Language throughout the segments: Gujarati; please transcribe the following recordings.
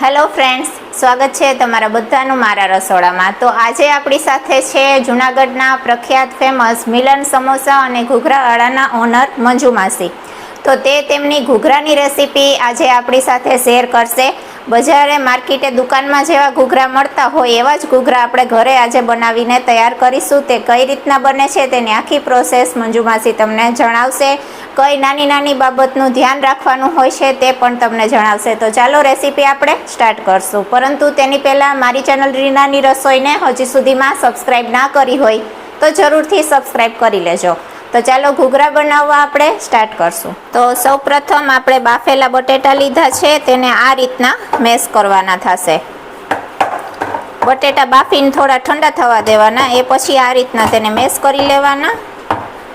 હેલો ફ્રેન્ડ્સ સ્વાગત છે તમારા બધાનું મારા રસોડામાં. તો આજે આપણી સાથે છે જુનાગઢના પ્રખ્યાત ફેમસ મિલન સમોસા અને ઘૂઘરાવાળાના ઓનર મંજુ માસી તો તે તેમની ઘૂઘરાની રેસીપી આજે આપણી સાથે શેર કરશે. બજારે માર્કેટે દુકાનમાં જેવા ઘૂઘરા મળતા હોય એવા જ ઘૂઘરા આપણે ઘરે આજે બનાવીને તૈયાર કરીશું. તે કઈ રીતના બને છે તેની આખી પ્રોસેસ મંજુમાસી તમને જણાવશે. કઈ નાની નાની બાબતનું ધ્યાન રાખવાનું હોય છે તે પણ તમને જણાવશે. તો ચાલો રેસીપી આપણે સ્ટાર્ટ કરશું. પરંતુ તેની પહેલાં મારી ચેનલ રીનાની રસોઈને હજી સુધીમાં સબસ્ક્રાઈબ ના કરી હોય તો જરૂરથી સબસ્ક્રાઈબ કરી લેજો. તો ચાલો ઘૂઘરા બનાવવા આપણે સ્ટાર્ટ કરશું. તો સૌપ્રથમ આપણે બાફેલા બટેટા લીધા છે તેને આ રીતના મેશ કરવાના થશે. બટેટા બાફીને થોડા ઠંડા થવા દેવાના એ પછી આ રીતના તેને મેશ કરી લેવાના.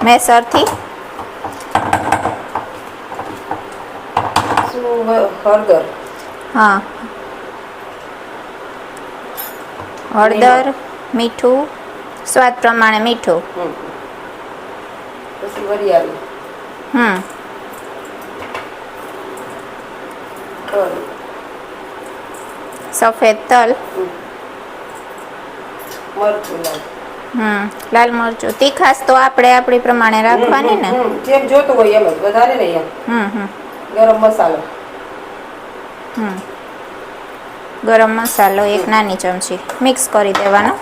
મેસરથી હળદર. હા. હળદર મીઠું સ્વાદ પ્રમાણે મીઠું. પછી વરિયાળી હમ. તલ સફેદ તલ. મરચું લાલ. હમ. લાલ મરચું. તીખાસ તો આપણે આપણી પ્રમાણે રાખવાની ને. જેમ જોતું હોય એમ જ. વધારે નહીં એમ. હમ હમ. ગરમ મસાલો. હમ. ગરમ મસાલો એક નાની ચમચી. મિક્સ કરી દેવાનો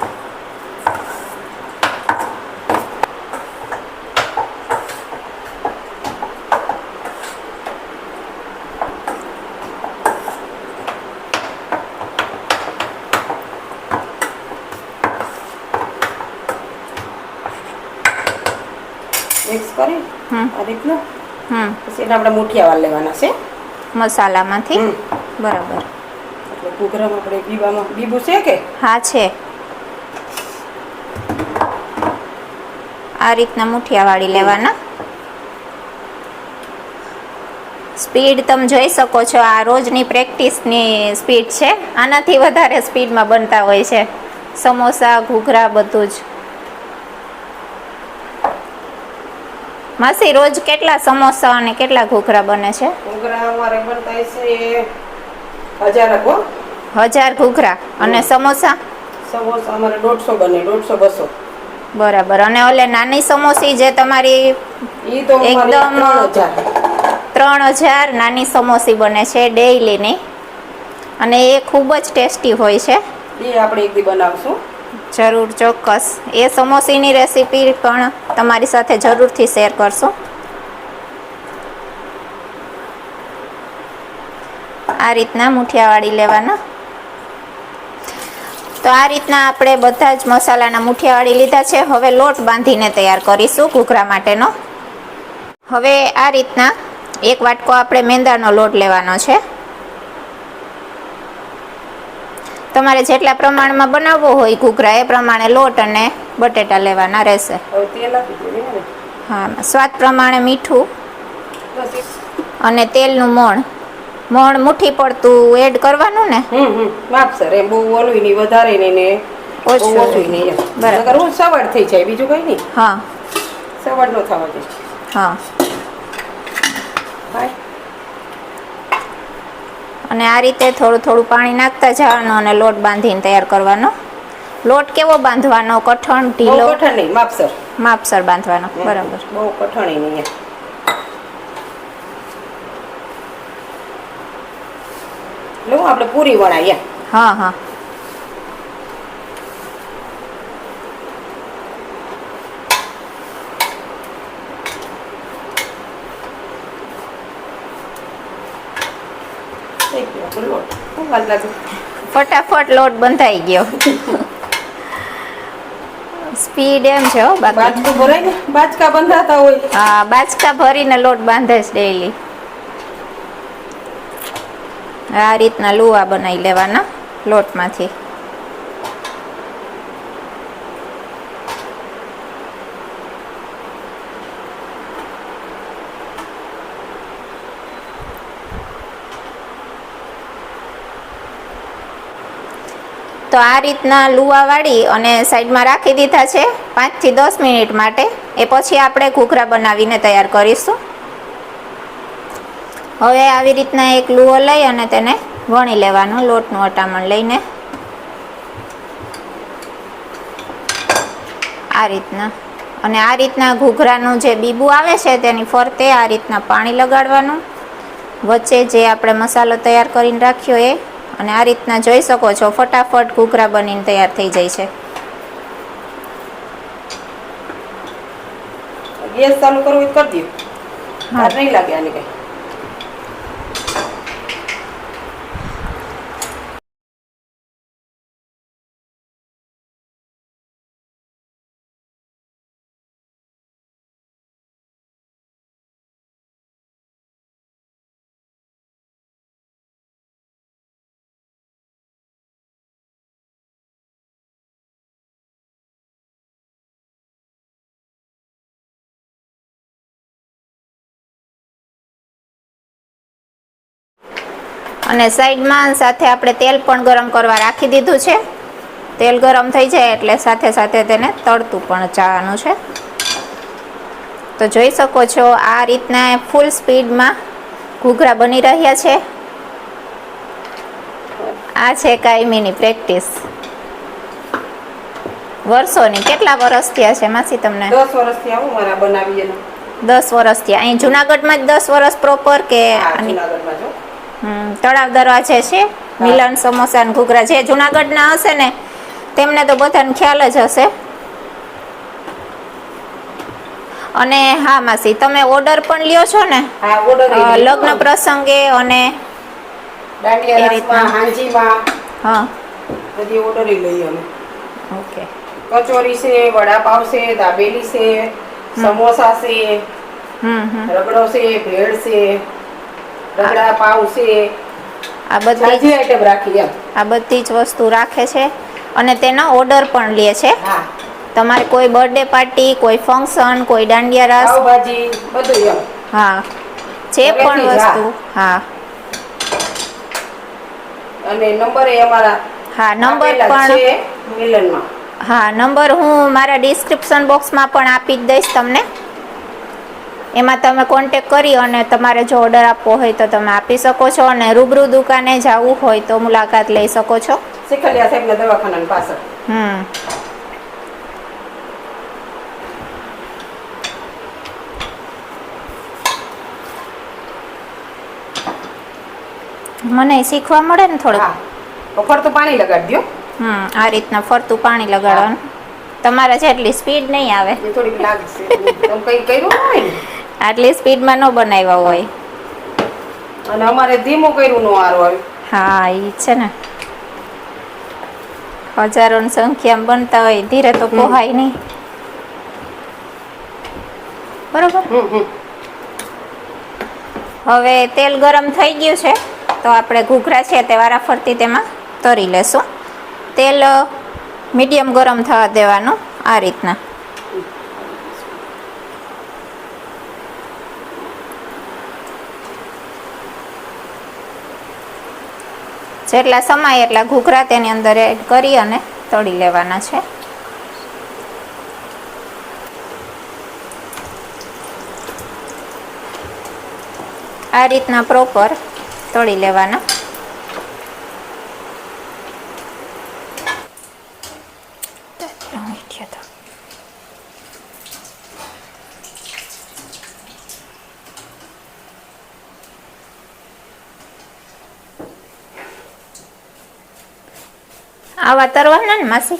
મિક્સ કરી? આ રીતનું? પછી એને આપણે મુઠિયા વાળ લેવાના છે. મસાલામાંથી? બરાબર. એટલે ઘૂઘરામાં આપણે બીબામાં બીબું છે કે? હા છે. આ રીતના મુઠિયા વાળી લેવાના. સ્પીડ તમે જોઈ શકો છો આ રોજની પ્રેક્ટિસની સ્પીડ છે. આનાથી વધારે સ્પીડમાં બનતા હોય છે. સમોસા ઘૂઘરા બધું જ. માસી રોજ કેટલા સમોસા અને કેટલા ઘૂઘરા બને છે? ઘૂઘરા અમારે બનતા છે હજાર હો. હજાર ઘૂઘરા અને સમોસા? સમોસા અમારે દોઢસો બને દોઢસો બસો. બરાબર. અને ઓલે નાની સમોસી જે તમારી એકદમ ત્રણ હજાર. નાની સમોસી બને છે ડેઈલીની અને એ ખૂબ જ ટેસ્ટી હોય છે. એ આપણે એક દી બનાવશું. જરૂર ચોક્કસ. એ સમોસીની રેસીપી પણ તમારી સાથે જરૂરથી શેર કરશો. આ રીતના મુઠિયાવાળી લેવાના. તો આ રીતના આપણે બધા જ મસાલાના મુઠિયાવાળી લીધા છે. હવે લોટ બાંધીને તૈયાર કરીશું ઘૂઘરા માટેનો. હવે આ રીતના એક વાટકો આપણે મેંદાનો લોટ લેવાનો છે. તમારે જેટલા પ્રમાણમાં બનાવવો હોય ઘૂઘરા એ પ્રમાણે લોટ અને બટેટા લેવાના રહેશે. હા સ્વાદ પ્રમાણે મીઠું અને તેલનું મોણ. મોણ મુઠ્ઠી પડતું એડ કરવાનું ને? માપસર એમ બહુ ઓલું નહીં વધારે નહીં ને ઓછું. ઓછું નહીં બરાબર. હું સવાર થઈ જાય બીજું કઈ નહીં. હા. સવાર નો થવા દે. હા. અને આ રીતે થોડું થોડું પાણી નાખતા જવાનું અને લોટ બાંધીને તૈયાર કરવાનો. લોટ કેવો બાંધવાનો? કઠણ ઢીલો? કઠણ નહીં માપસર. માપસર બાંધવાનો બરાબર. બહુ કઠણ નહીં એમ આપણે પૂરી વણાય હા હા. ફટાફટ લોટ બંધાઈ ગયો. સ્પીડ એમ છે હો બાકી. બાજકું ભરાય ને બાજકા બંધાતા હોય. હા બાચકા ભરીને લોટ બાંધે છે ડેઈલી આ રીતના લુવા બનાવી લેવાના લોટમાંથી. તો આ રીતના લુવા વાળી અને સાઈડમાં રાખી દીધા છે પાંચથી દસ મિનિટ માટે. એ પછી આપણે ઘૂઘરા બનાવીને તૈયાર કરીશું. હવે આવી રીતના એક લુઓ લઈ અને તેને વણી લેવાનું, લોટનું અટામણ લઈને. આ રીતના. અને આ રીતના ઘૂઘરાનું જે બીબું આવે છે તેની ફરતે આ રીતના પાણી લગાડવાનું. વચ્ચે જે આપણે મસાલો તૈયાર કરીને રાખ્યો એ અને આ રીતના જોઈ શકો છો ફટાફટ ઘૂઘરા બનીને તૈયાર થઈ જાય છે. ગેસ ચાલુ કરવું કરી દઉં હા. નહીં લાગે આને કઈ. અને સાઈડમાં સાથે આપણે તેલ પણ ગરમ કરવા રાખી દીધું છે. તેલ ગરમ થઈ જાય એટલે સાથે સાથે તેને તળતું પણ જવાનું છે. તો જોઈ શકો છો આ રીતના ફૂલ સ્પીડમાં ઘૂઘરા બની રહ્યા છે. આ છે કાયમીની પ્રેક્ટિસ વર્ષોની કેટલા વર્ષ થયા છે માસી તમને? દસ વર્ષથી હું મારા બનાવીએ. દસ વર્ષ થયા. અહીં જુનાગઢમાં જ દસ વર્ષ પ્રોપર કે જુનાગઢમાં તળાવ દરવાજે છે. મિલન સમોસા ને ઘૂઘરા જે જુનાગઢના હશે ને તેમને તો બધાને ખ્યાલ જ હશે. અને હા માસી તમે ઓર્ડર પણ લ્યો છો ને? લગ્ન પ્રસંગે અને એ રીતના. હા. બધી ઓર્ડર લઈએ અમે. ઓકે. કચોરી છે વડાપાવ છે દાબેલી છે સમોસા છે રગડો છે ભેળ છે. રગડા પાવ છે. આ બધી આઈટમ રાખી એમ. આ બધી જ વસ્તુ રાખે છે અને તેનો ઓર્ડર પણ લે છે. હા. તમારે કોઈ બર્થડે પાર્ટી કોઈ ફંક્શન કોઈ દાંડિયા રાસ. ભાજી બધું એમ. હા. જે પણ. વસ્તુ હા. અને નંબર એ અમારા હા નંબર પણ મિલનમાં. હા નંબર હું મારા ડિસ્ક્રિપ્શન બોક્સમાં પણ આપી જ દઈશ તમને. એમાં તમે કોન્ટેક કરી અને તમારે જો ઓર્ડર આપવો હોય તો તમે આપી શકો છો અને રૂબરૂ દુકાને જવું હોય તો મુલાકાત લઈ શકો છો. શીખલિયા સાહેબના હમ. મને શીખવા મળે ને થોડુંક? ફરતું પાણી લગાડી દો હમ આ રીતના ફરતું પાણી લગાડવાનું. તમારે જેટલી સ્પીડ નહીં આવે. થોડીક લાગશે. તમે કઈ કર્યું હોય ને? આટલી સ્પીડમાં ન બનાવ્યા હોય. અને અમારે ધીમું કર્યું નો આરો આવ્યું હા એ છે ને. હજારોની સંખ્યામાં બનતા હોય ધીરે તો પોહાય નહીં. બરોબર? હવે તેલ ગરમ થઈ ગયું છે તો આપણે ઘૂઘરા છે તે વારાફરતી તેમાં તરી લેશું. તેલ મીડિયમ ગરમ થવા દેવાનું આ રીતના. જેટલા સમાય એટલા ઘૂઘરા તેની અંદર એડ કરી અને તળી લેવાના છે. આ રીતના પ્રોપર તળી લેવાના. આવા તરવાના ને માસી.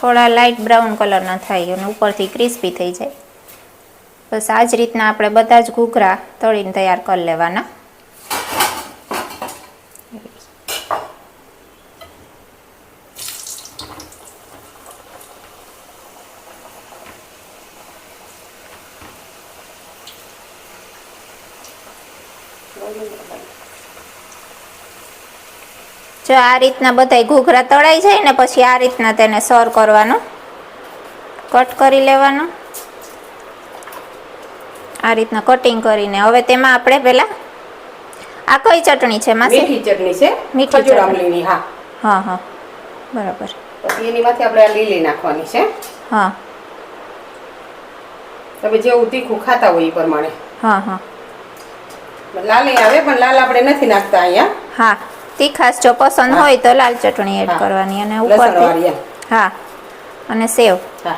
થોડા લાઇટ બ્રાઉન કલરના થાય અને ઉપરથી ક્રિસ્પી થઈ જાય. બસ આ જ રીતના આપણે બધા જ ઘૂઘરા તળીને તૈયાર કરી લેવાના. જો આ રીતના બધાય ઘૂઘરા તળાઈ જાય ને પછી આ રીતના તેને સર કરવાનું. કટ કરી લેવાનું. આ રીતના કટિંગ કરીને. હવે તેમાં આપણે પેલા આ કઈ ચટણી છે માસી? મીઠી ચટણી છે. મીઠી ખજૂર આમલીની હા. હા હા. બરાબર. પછી એની માથે આપણે આ લીલી નાખવાની છે. હા. તમે જેવું તીખું ખાતા હોય એ પ્રમાણે. હા હા. લાલ આવે પણ લાલ આપણે નથી નાખતા અહીંયા. હા. તીખાશ જો પસંદ હા. હોય તો લાલ ચટણી એડ હા. કરવાની અને લસણ ઉપરથી એમ. હા. અને સેવ. હા.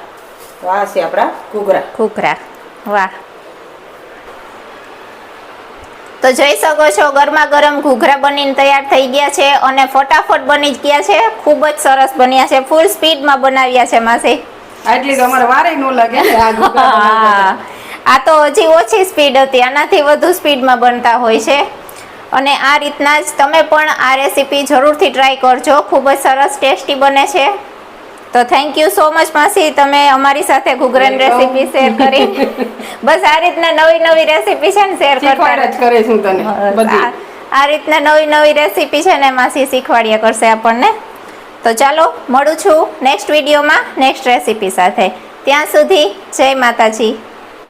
તો આ છે આપણા ઘૂઘરા. ઘૂઘરા. વાહ. તો જોઈ શકો છો ગરમા ગરમ ઘૂઘરા બનીને તૈયાર થઈ ગયા છે અને ફટાફટ બની જ ગયા છે. ખૂબ જ સરસ બન્યા છે. ફૂલ સ્પીડમાં બનાવ્યા છે માસી. આટલી તો અમારે વારે ન લાગે ને આ ઘૂઘરા બનાવતા. હા આ તો હજી ઓછી સ્પીડ હતી. આનાથી વધુ સ્પીડમાં બનતા હોય છે. અને આ રીતના જ તમે પણ આ રેસીપી જરૂરથી ટ્રાય કરજો. ખૂબ જ સરસ ટેસ્ટી બને છે. તો થેન્ક યુ સો મચ માસી. તમે અમારી સાથે ઘૂઘરાની રેસીપી શેર કરી. બસ આ રીતના નવી નવી રેસીપી છે ને શેર કરતા જ કરે છું તને. બધી. આ રીતના નવી નવી રેસીપી છે ને માસી શીખવાડ્યા કરશે આપણને. તો ચાલો મળું છું નેક્સ્ટ વિડીયોમાં નેક્સ્ટ રેસીપી સાથે. ત્યાં સુધી જય માતાજી.